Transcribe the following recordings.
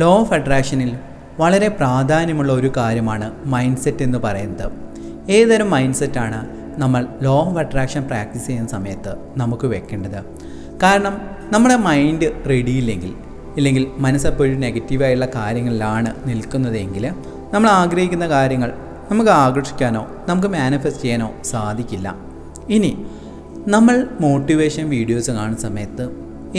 Law of അട്രാക്ഷനിൽ വളരെ പ്രാധാന്യമുള്ള ഒരു കാര്യമാണ് മൈൻഡ് സെറ്റ് എന്ന് പറയുന്നത്. ഏതൊരു മൈൻഡ് സെറ്റാണ് നമ്മൾ ലോ ഓഫ് അട്രാക്ഷൻ പ്രാക്ടീസ് ചെയ്യുന്ന സമയത്ത് നമുക്ക് വെക്കേണ്ടത്? കാരണം നമ്മുടെ മൈൻഡ് റെഡിയില്ലെങ്കിൽ ഇല്ലെങ്കിൽ മനസ്സെപ്പോഴും നെഗറ്റീവായുള്ള കാര്യങ്ങളിലാണ് നിൽക്കുന്നതെങ്കിൽ നമ്മൾ ആഗ്രഹിക്കുന്ന കാര്യങ്ങൾ നമുക്ക് ആകർഷിക്കാനോ നമുക്ക് മാനിഫെസ്റ്റ് ചെയ്യാനോ സാധിക്കില്ല. ഇനി നമ്മൾ മോട്ടിവേഷൻ വീഡിയോസ് കാണുന്ന സമയത്ത്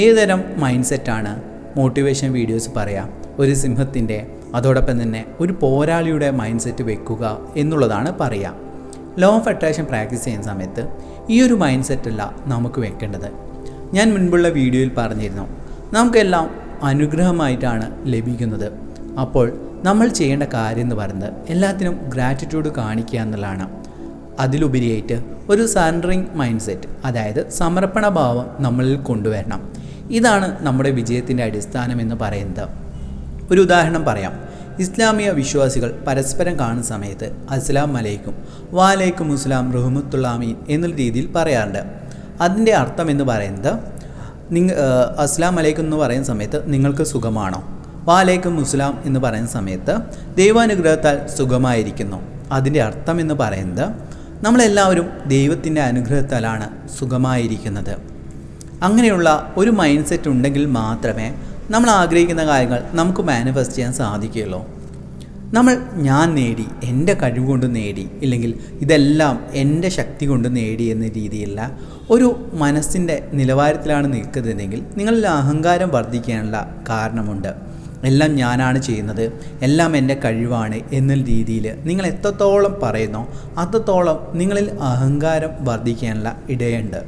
ഏതുതരം മൈൻഡ് സെറ്റാണ് മോട്ടിവേഷൻ വീഡിയോസ് പറയാം? ഒരു സിംഹത്തിന്റെ അതോടൊപ്പം തന്നെ ഒരു പോരാളിയുടെ മൈൻഡ് സെറ്റ് വെക്കുക എന്നുള്ളതാണ് പറയുക ലോ ഓഫ് അട്രാക്ഷൻ പ്രാക്ടീസ് ചെയ്യുന്ന സമയത്ത് ഈ ഒരു മൈൻഡ് സെറ്റല്ല നമുക്ക് വെക്കേണ്ടത്. ഞാൻ മുൻപുള്ള വീഡിയോയിൽ പറഞ്ഞിരുന്നു നമുക്കെല്ലാം അനുഗ്രഹമായിട്ടാണ് ലഭിക്കുന്നത്. അപ്പോൾ നമ്മൾ ചെയ്യേണ്ട കാര്യം എന്ന് പറയുന്നത് എല്ലാത്തിനും ഗ്രാറ്റിറ്റ്യൂഡ് കാണിക്കുക എന്നുള്ളതാണ്. അതിലുപരിയായിട്ട് ഒരു സറണ്ടറിങ് മൈൻഡ് സെറ്റ് അതായത് സമർപ്പണ ഭാവം നമ്മളിൽ കൊണ്ടുവരണം. ഇതാണ് നമ്മുടെ വിജയത്തിന്റെ അടിസ്ഥാനം എന്ന് പറയുന്നത്. ഒരു ഉദാഹരണം പറയാം. ഇസ്ലാമിക വിശ്വാസികൾ പരസ്പരം കാണുന്ന സമയത്ത് അസ്ലാം അലൈക്കും വാലൈക്കും മുസ്ലാം റഹ്മത്തുള്ളാമീൻ എന്നുള്ള രീതിയിൽ പറയാറുണ്ട്. അതിന്റെ അർത്ഥം എന്ന് പറയുന്നത് നിങ്ങൾ അസ്ലാം അലൈക്കും എന്ന് പറയുന്ന സമയത്ത് നിങ്ങൾക്ക് സുഖമാണോ? വാലേക്കും മുസ്ലാം എന്ന് പറയുന്ന സമയത്ത് ദൈവാനുഗ്രഹത്താൽ സുഖമായിരിക്കുന്നു. അതിന്റെ അർത്ഥം എന്ന് പറയുന്നത് നമ്മളെല്ലാവരും ദൈവത്തിന്റെ അനുഗ്രഹത്താലാണ് സുഖമായിരിക്കുന്നത്. അങ്ങനെയുള്ള ഒരു മൈൻഡ് സെറ്റ് ഉണ്ടെങ്കിൽ മാത്രമേ നമ്മൾ ആഗ്രഹിക്കുന്ന കാര്യങ്ങൾ നമുക്ക് മാനിഫെസ്റ്റ് ചെയ്യാൻ സാധിക്കുകയുള്ളൂ. നമ്മൾ ഞാൻ നേടി എന്റെ കഴിവ് കൊണ്ട് നേടി ഇല്ലെങ്കിൽ ഇതെല്ലാം എന്റെ ശക്തി കൊണ്ട് നേടി എന്ന രീതിയിലുള്ള ഒരു മനസ്സിന്റെ നിലവാരത്തിലാണ് നിൽക്കുന്നതെങ്കിൽ നിങ്ങളിൽ അഹങ്കാരം വർദ്ധിക്കാനുള്ള കാരണമുണ്ട്. എല്ലാം ഞാനാണ് ചെയ്യുന്നത് എല്ലാം എന്റെ കഴിവാണ് എന്ന രീതിയിൽ നിങ്ങൾ എത്രത്തോളം പറയുന്നോ അത്രത്തോളം നിങ്ങളിൽ അഹങ്കാരം വർദ്ധിക്കാനുള്ള ഇടയുണ്ട്.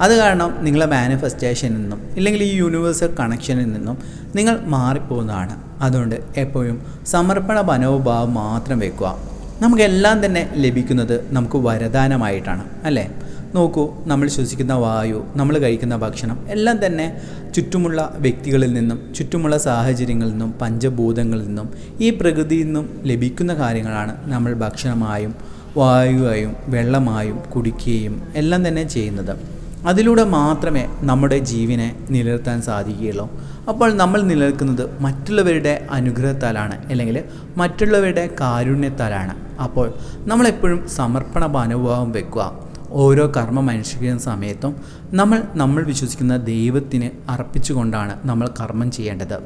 അത് കാരണം നിങ്ങളെ മാനിഫെസ്റ്റേഷനിൽ നിന്നും ഇല്ലെങ്കിൽ ഈ യൂണിവേഴ്സൽ കണക്ഷനിൽ നിന്നും നിങ്ങൾ മാറിപ്പോകുന്നതാണ്. അതുകൊണ്ട് എപ്പോഴും സമർപ്പണ മനോഭാവം മാത്രം വെക്കുക. നമുക്കെല്ലാം തന്നെ ലഭിക്കുന്നത് നമുക്ക് വരദാനമായിട്ടാണ് അല്ലേ? നോക്കൂ നമ്മൾ ശ്വസിക്കുന്ന വായു നമ്മൾ കഴിക്കുന്ന ഭക്ഷണം എല്ലാം തന്നെ ചുറ്റുമുള്ള വ്യക്തികളിൽ നിന്നും ചുറ്റുമുള്ള സാഹചര്യങ്ങളിൽ നിന്നും പഞ്ചഭൂതങ്ങളിൽ നിന്നും ഈ പ്രകൃതിയിൽ നിന്നും ലഭിക്കുന്ന കാര്യങ്ങളാണ് നമ്മൾ ഭക്ഷണമായും വായുവായും വെള്ളമായും കുടിക്കുകയും എല്ലാം തന്നെ ചെയ്യുന്നത്. അതിലൂടെ മാത്രമേ നമ്മുടെ ജീവിനെ നിലനിർത്താൻ സാധിക്കുകയുള്ളൂ. അപ്പോൾ നമ്മൾ നിലനിൽക്കുന്നത് മറ്റുള്ളവരുടെ അനുഗ്രഹത്താലാണ് അല്ലെങ്കിൽ മറ്റുള്ളവരുടെ കാരുണ്യത്താലാണ്. അപ്പോൾ നമ്മളെപ്പോഴും സമർപ്പണ അനുഭവം വെക്കുക. ഓരോ കർമ്മം അനുഷ്ഠിക്കുന്ന സമയത്തും നമ്മൾ നമ്മൾ വിശ്വസിക്കുന്ന ദൈവത്തിന് അർപ്പിച്ചുകൊണ്ടാണ് നമ്മൾ കർമ്മം ചെയ്യേണ്ടത്.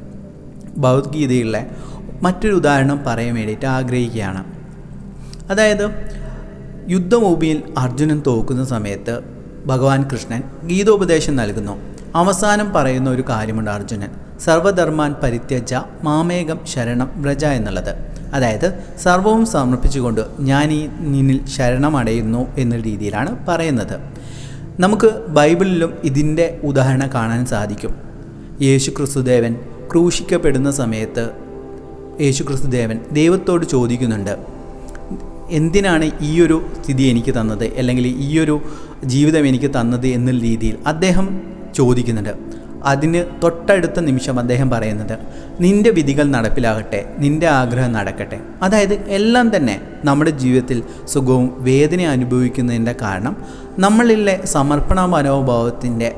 ഭഗവത്ഗീതയിലെ മറ്റൊരു ഉദാഹരണം പറയാൻ വേണ്ടിയിട്ട് ആഗ്രഹിക്കുകയാണ്. അതായത് യുദ്ധഭൂമിയിൽ അർജുനൻ തോക്കുന്ന സമയത്ത് ഭഗവാൻ കൃഷ്ണൻ ഗീതോപദേശം നൽകുന്നു. അവസാനം പറയുന്ന ഒരു കാര്യമുണ്ട് അർജുനൻ. സർവധർമാൻ പരിത്യജ മാമേകം ശരണം വ്രജ എന്നുള്ളത്. അതായത് സർവവും സമർപ്പിച്ചുകൊണ്ട് ഞാൻ ഈ നിന്നിൽ ശരണമടയുന്നു എന്ന രീതിയിലാണ് പറയുന്നത്. നമുക്ക് ബൈബിളിലും ഇതിന്റെ ഉദാഹരണം കാണാൻ സാധിക്കും. യേശു ക്രിസ്തുദേവൻ ക്രൂശിക്കപ്പെടുന്ന സമയത്ത് യേശു ക്രിസ്തുദേവൻ ദൈവത്തോട് ചോദിക്കുന്നുണ്ട് എന്തിനാണ് ഈ ഒരു സ്ഥിതി എനിക്ക് തന്നത്? അല്ലെങ്കിൽ ഈ ഒരു ജീവിതം എനിക്ക് തന്നത് എന്ന രീതിയിൽ അദ്ദേഹം ചോദിക്കുന്നുണ്ട്. അതിന് തൊട്ടടുത്ത നിമിഷം അദ്ദേഹം പറയുന്നത് നിന്റെ വിധികൾ നടപ്പിലാകട്ടെ നിന്റെ ആഗ്രഹം നടക്കട്ടെ. അതായത് എല്ലാം തന്നെ നമ്മുടെ ജീവിതത്തിൽ സുഖവും വേദന അനുഭവിക്കുന്നതിന്റെ കാരണം നമ്മളിലെ സമർപ്പണ മനോഭാവത്തിന്റെ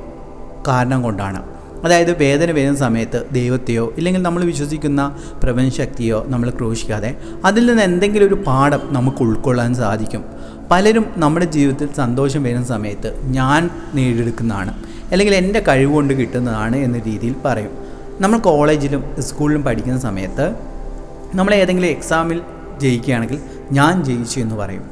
കാരണം കൊണ്ടാണ്. അതായത് വേദന വരുന്ന സമയത്ത് ദൈവത്തെയോ ഇല്ലെങ്കിൽ നമ്മൾ വിശ്വസിക്കുന്ന പ്രപഞ്ചശക്തിയോ നമ്മൾ ക്രൂശിക്കാതെ അതിൽ നിന്ന് എന്തെങ്കിലും ഒരു പാഠം നമുക്ക് ഉൾക്കൊള്ളാൻ സാധിക്കും. പലരും നമ്മുടെ ജീവിതത്തിൽ സന്തോഷം വരുന്ന സമയത്ത് ഞാൻ നേടിയെടുക്കുന്നതാണ് അല്ലെങ്കിൽ എന്റെ കഴിവുകൊണ്ട് കിട്ടുന്നതാണ് എന്ന രീതിയിൽ പറയും. നമ്മൾ കോളേജിലും സ്കൂളിലും പഠിക്കുന്ന സമയത്ത് നമ്മൾ ഏതെങ്കിലും എക്സാമിൽ ജയിക്കുകയാണെങ്കിൽ ഞാൻ ജയിച്ചു എന്ന് പറയും.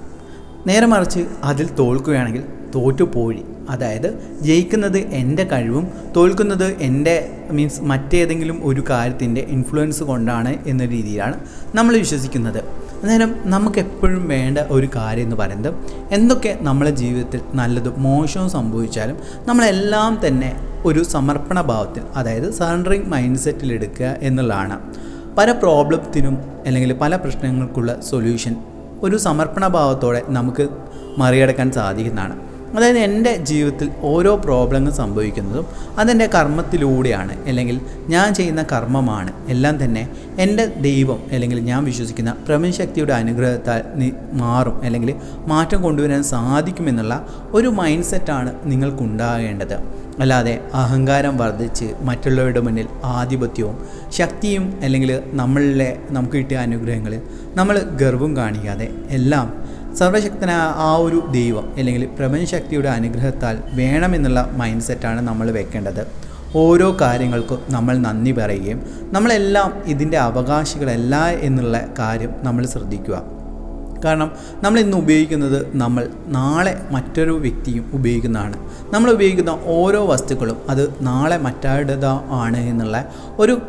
നേരെ മറിച്ച് അതിൽ തോൽക്കുകയാണെങ്കിൽ തോറ്റുപോയി. അതായത് ജയിക്കുന്നത് എന്റെ കഴിവും തോൽക്കുന്നത് എന്റെ മീൻസ് മറ്റേതെങ്കിലും ഒരു കാര്യത്തിന്റെ ഇൻഫ്ലുവൻസ് കൊണ്ടാണ് എന്ന രീതിയിലാണ് നമ്മൾ വിശ്വസിക്കുന്നത്. അന്നേരം നമുക്ക് എപ്പോഴും വേണ്ട ഒരു കാര്യം എന്ന് പറയുന്നത് എന്തൊക്കെ നമ്മളെ ജീവിതത്തിൽ നല്ലതും മോശവും സംഭവിച്ചാലും നമ്മളെല്ലാം തന്നെ ഒരു സമർപ്പണ ഭാവത്തിൽ അതായത് സറണ്ടറിങ് മൈൻഡ് സെറ്റിൽ എടുക്കുക എന്നുള്ളതാണ്. പല പ്രോബ്ലത്തിനും അല്ലെങ്കിൽ പല പ്രശ്നങ്ങൾക്കുള്ള സൊല്യൂഷൻ ഒരു സമർപ്പണ ഭാവത്തോടെ നമുക്ക് മറികടക്കാൻ സാധിക്കുന്നതാണ്. അതായത് എന്റെ ജീവിതത്തിൽ ഓരോ പ്രോബ്ലങ്ങൾ സംഭവിക്കുന്നതും അതെന്റെ കർമ്മത്തിലൂടെയാണ്. അല്ലെങ്കിൽ ഞാൻ ചെയ്യുന്ന കർമ്മമാണ്. എല്ലാം തന്നെ എന്റെ ദൈവം അല്ലെങ്കിൽ ഞാൻ വിശ്വസിക്കുന്ന പ്രപഞ്ചശക്തിയുടെ അനുഗ്രഹത്താൽ മാറും. അല്ലെങ്കിൽ മാറ്റം കൊണ്ടുവരാൻ സാധിക്കുമെന്നുള്ള ഒരു മൈൻഡ് സെറ്റാണ് നിങ്ങൾക്കുണ്ടാകേണ്ടത്. അല്ലാതെ അഹങ്കാരം വർദ്ധിച്ച് മറ്റുള്ളവരുടെ മുന്നിൽ ആധിപത്യവും ശക്തിയും അല്ലെങ്കിൽ നമ്മളിലെ നമുക്ക് കിട്ടിയ അനുഗ്രഹങ്ങളിൽ നമ്മൾ ഗർവം കാണിക്കാതെ എല്ലാം സർവശക്തനായ ആ ഒരു ദൈവം അല്ലെങ്കിൽ പ്രപഞ്ചശക്തിയുടെ അനുഗ്രഹത്താൽ വേണമെന്നുള്ള മൈൻഡ് സെറ്റാണ് നമ്മൾ വെക്കേണ്ടത്. ഓരോ കാര്യങ്ങൾക്കും നമ്മൾ നന്ദി പറയുകയും നമ്മളെല്ലാം ഇതിന്റെ അവകാശികളല്ല എന്നുള്ള കാര്യം നമ്മൾ ശ്രദ്ധിക്കുക. കാരണം നമ്മൾ ഇന്ന് ഉപയോഗിക്കുന്നത് നമ്മൾ നാളെ മറ്റൊരു വ്യക്തിയും ഉപയോഗിക്കുന്നതാണ്. നമ്മൾ ഉപയോഗിക്കുന്ന ഓരോ വസ്തുക്കളും അത് നാളെ മറ്റാരുടേതോ ആണ് എന്നുള്ള ഒരു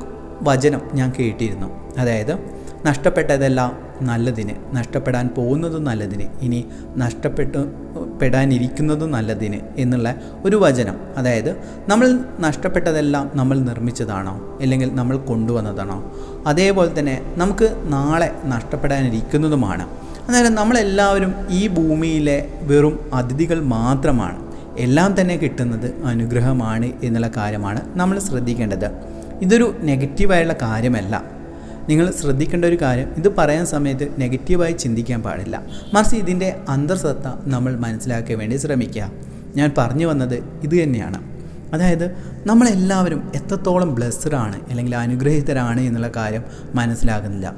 വചനം ഞാൻ കേട്ടിരുന്നു. അതായത് നഷ്ടപ്പെട്ടതെല്ലാം നല്ലതിന് നഷ്ടപ്പെടാൻ പോകുന്നതും നല്ലതിന് ഇനി നഷ്ടപ്പെട്ടു പെടാനിരിക്കുന്നതും നല്ലതിന് എന്നുള്ള ഒരു വചനം. അതായത് നമ്മൾ നഷ്ടപ്പെട്ടതെല്ലാം നമ്മൾ നിർമ്മിച്ചതാണോ? അല്ലെങ്കിൽ നമ്മൾ കൊണ്ടുവന്നതാണോ? അതേപോലെ തന്നെ നമുക്ക് നാളെ നഷ്ടപ്പെടാനിരിക്കുന്നതുമാണ്. അതായത് നമ്മളെല്ലാവരും ഈ ഭൂമിയിലെ വെറും അതിഥികൾ മാത്രമാണ്. എല്ലാം തന്നെ കിട്ടുന്നത് അനുഗ്രഹമാണ് എന്നുള്ള കാര്യമാണ് നമ്മൾ ശ്രദ്ധിക്കേണ്ടത്. ഇതൊരു നെഗറ്റീവായുള്ള കാര്യമല്ല. നിങ്ങൾ ശ്രദ്ധിക്കേണ്ട ഒരു കാര്യം ഇത് പറയാൻ സമയത്ത് നെഗറ്റീവായി ചിന്തിക്കാൻ പാടില്ല. മറിച്ച് ഇതിന്റെ അന്തർസത്ത നമ്മൾ മനസ്സിലാക്കാൻ വേണ്ടി ശ്രമിക്കുക. ഞാൻ പറഞ്ഞു വന്നത് ഇത് തന്നെയാണ്. അതായത് നമ്മളെല്ലാവരും എത്രത്തോളം ബ്ലെസ്ഡാണ് അല്ലെങ്കിൽ അനുഗ്രഹിതരാണ് എന്നുള്ള കാര്യം മനസ്സിലാകുന്നില്ല.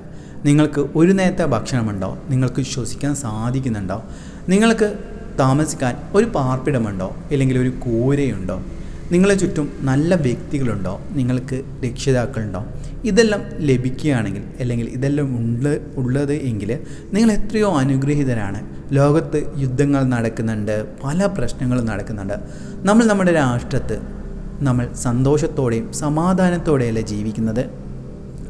നിങ്ങൾക്ക് ഒരു നേരത്തെ ഭക്ഷണമുണ്ടോ? നിങ്ങൾക്ക് ശ്വസിക്കാൻ സാധിക്കുന്നുണ്ടോ? നിങ്ങൾക്ക് താമസിക്കാൻ ഒരു പാർപ്പിടമുണ്ടോ? അല്ലെങ്കിൽ ഒരു കൂരയുണ്ടോ? നിങ്ങളെ ചുറ്റും നല്ല വ്യക്തികളുണ്ടോ? നിങ്ങൾക്ക് രക്ഷിതാക്കളുണ്ടോ? ഇതെല്ലാം ലഭിക്കുകയാണെങ്കിൽ അല്ലെങ്കിൽ ഇതെല്ലാം ഉണ്ട് ഉള്ളത് എങ്കിൽ നിങ്ങൾ എത്രയോ അനുഗ്രഹീതരാണ്. ലോകത്ത് യുദ്ധങ്ങൾ നടക്കുന്നുണ്ട് പല പ്രശ്നങ്ങളും നടക്കുന്നുണ്ട്. നമ്മൾ നമ്മുടെ രാഷ്ട്രത്ത് നമ്മൾ സന്തോഷത്തോടെയും സമാധാനത്തോടെയല്ല ജീവിക്കുന്നത്?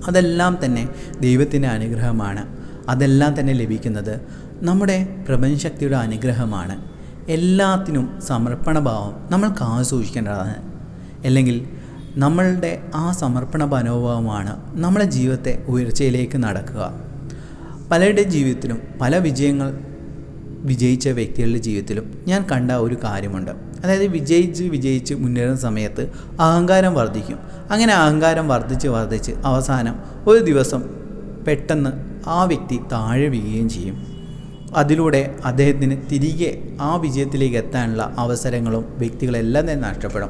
അതെല്ലാം തന്നെ ദൈവത്തിന്റെ അനുഗ്രഹമാണ്. അതെല്ലാം തന്നെ ലഭിക്കുന്നത് നമ്മുടെ പ്രപഞ്ചശക്തിയുടെ അനുഗ്രഹമാണ്. എല്ലാത്തിനും സമർപ്പണഭാവം നമ്മൾ കാസൂക്ഷിക്കേണ്ടതാണ് അല്ലെങ്കിൽ നമ്മളുടെ ആ സമർപ്പണ മനോഭാവമാണ് നമ്മുടെ ജീവിതത്തെ ഉയർച്ചയിലേക്ക് നടക്കുക. പലരുടെ ജീവിതത്തിലും പല വിജയങ്ങൾ വിജയിച്ച വ്യക്തികളുടെ ജീവിതത്തിലും ഞാൻ കണ്ട ഒരു കാര്യമുണ്ട്. അതായത് വിജയിച്ച് വിജയിച്ച് മുന്നേറുന്ന സമയത്ത് അഹങ്കാരം വർദ്ധിക്കും. അങ്ങനെ അഹങ്കാരം വർദ്ധിച്ച് വർദ്ധിച്ച് അവസാനം ഒരു ദിവസം പെട്ടെന്ന് ആ വ്യക്തി താഴെ വീഴുകയും ചെയ്യും. അതിലൂടെ അദ്ദേഹത്തിന് തിരികെ ആ വിജയത്തിലേക്ക് എത്താനുള്ള അവസരങ്ങളും വ്യക്തികളെല്ലാം തന്നെ നഷ്ടപ്പെടും.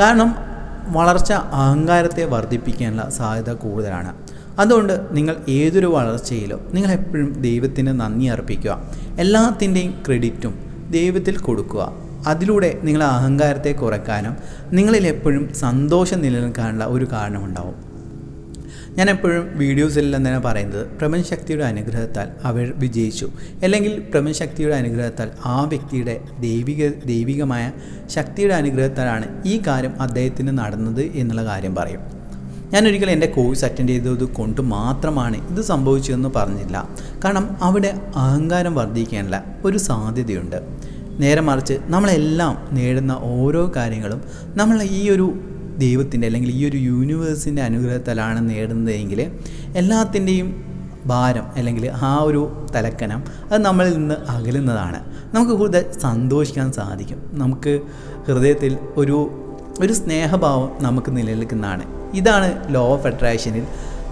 കാരണം വളർച്ച അഹങ്കാരത്തെ വർദ്ധിപ്പിക്കാനുള്ള സാധ്യത കൂടുതലാണ്. അതുകൊണ്ട് നിങ്ങൾ ഏതൊരു വളർച്ചയിലും നിങ്ങൾ എപ്പോഴും ദൈവത്തിന് നന്ദി അർപ്പിക്കുക. എല്ലാത്തിന്റെയും ക്രെഡിറ്റും ദൈവത്തിൽ കൊടുക്കുക. അതിലൂടെ നിങ്ങളെ അഹങ്കാരത്തെ കുറയ്ക്കാനും നിങ്ങളിൽ എപ്പോഴും സന്തോഷം നിലനിൽക്കാനുള്ള ഒരു കാരണമുണ്ടാവും. ഞാൻ എപ്പോഴും വീഡിയോസിലെല്ലാം തന്നെ പറയുന്നത് പ്രപഞ്ചശക്തിയുടെ അനുഗ്രഹത്താൽ അവർ വിജയിച്ചു. അല്ലെങ്കിൽ പ്രപഞ്ചശക്തിയുടെ അനുഗ്രഹത്താൽ ആ വ്യക്തിയുടെ ദൈവിക ദൈവികമായ ശക്തിയുടെ അനുഗ്രഹത്താലാണ് ഈ കാര്യം അദ്ദേഹത്തിന് നടന്നത് എന്നുള്ള കാര്യം പറയും. ഞാൻ എന്റെ കോഴ്സ് അറ്റൻഡ് ചെയ്തത് കൊണ്ട് മാത്രമാണ് ഇത് സംഭവിച്ചതെന്ന് പറഞ്ഞില്ല. കാരണം അവിടെ അഹങ്കാരം വർദ്ധിക്കാനുള്ള ഒരു സാധ്യതയുണ്ട്. നേരെ മറിച്ച് നമ്മളെല്ലാം നേടുന്ന ഓരോ കാര്യങ്ങളും നമ്മൾ ഈ ഒരു ദൈവത്തിന്റെ അല്ലെങ്കിൽ ഈ ഒരു യൂണിവേഴ്സിന്റെ അനുഗ്രഹത്തിലാണ് നേടുന്നതെങ്കിൽ എല്ലാത്തിന്റെയും ഭാരം അല്ലെങ്കിൽ ആ ഒരു തലക്കനം അത് നമ്മളിൽ നിന്ന് അകലുന്നതാണ്. നമുക്ക് കൂടുതൽ സന്തോഷിക്കാൻ സാധിക്കും. നമുക്ക് ഹൃദയത്തിൽ ഒരു ഒരു സ്നേഹഭാവം നമുക്ക് നിലനിൽക്കുന്നതാണ്. ഇതാണ് ലോ ഓഫ് അട്രാക്ഷനിൽ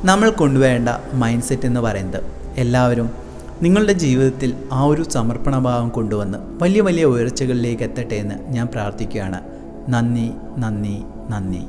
നമ്മൾ കൊണ്ടുവരേണ്ട മൈൻഡ് സെറ്റ് എന്ന് പറയുന്നത്. എല്ലാവരും നിങ്ങളുടെ ജീവിതത്തിൽ ആ ഒരു സമർപ്പണഭാവം കൊണ്ടുവന്ന് വലിയ വലിയ ഉയർച്ചകളിലേക്ക് എത്തട്ടെ എന്ന് ഞാൻ പ്രാർത്ഥിക്കുകയാണ്. നന്ദി നന്ദി. നന്ദി